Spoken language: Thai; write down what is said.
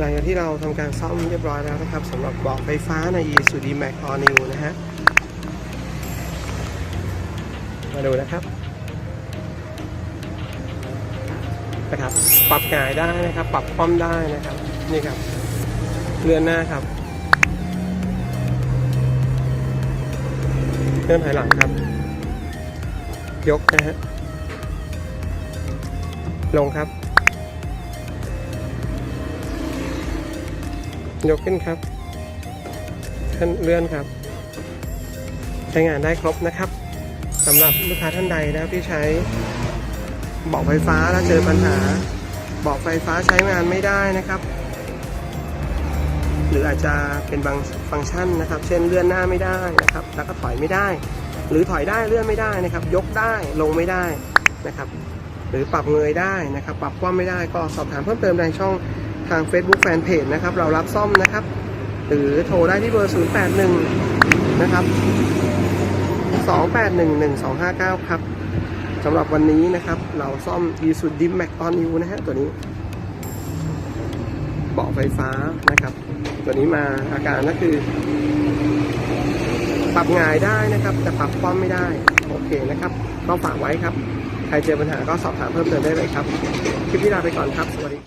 หลังจากที่เราทำการซ่อมเรียบร้อยแล้วนะครับสำหรับบอกไฟฟ้าใน Isuzu D-Max All New นะฮะ มาดูนะครับนะครับ ปรับหงายได้นะครับ ปรับคว่ำได้นะครับ นี่ครับ เลื่อนหน้าครับ เลื่อนถอยหลังครับ ยกนะฮะ ลงครับ ยกขึ้นครับขึ้นเลื่อนครับ ใช้งานได้ครบนะครับสำหรับลูกค้าท่านใดนะที่ใช้เบาะไฟฟ้าแล้วเจอปัญหาเบาะไฟฟ้าใช้งานไม่ได้นะครับ หรืออาจจะเป็นบางฟังก์ชันนะครับ เช่นเลื่อนหน้าไม่ได้นะครับ แล้วก็ถอยไม่ได้ หรือถอยได้เลื่อนไม่ได้นะครับ ยกได้ลงไม่ได้นะครับ หรือปรับเงยได้นะครับ ปรับคว่ำไม่ได้ก็สอบถามเพิ่มเติมในช่อง ทาง Facebook Fanpage นะครับ เรารับซ่อมนะครับ หรือโทรได้ที่เบอร์ 081 นะครับ 2811259 ครับสำหรับวันนี้นะครับ เราซ่อม i s u d i m Max On New นะฮะตัวนี้เบาะไฟฟ้านะครับ ตัวนี้มาอาการก็คือ ปรับงายได้นะครับ แต่ปรับคว่ำไม่ได้ โอเคนะครับก็ฝากไว้ครับ ใครเจอปัญหาก็สอบถามเพิ่มเติมได้เลยครับ คลิปนี้ลาไปก่อนครับ สวัสดี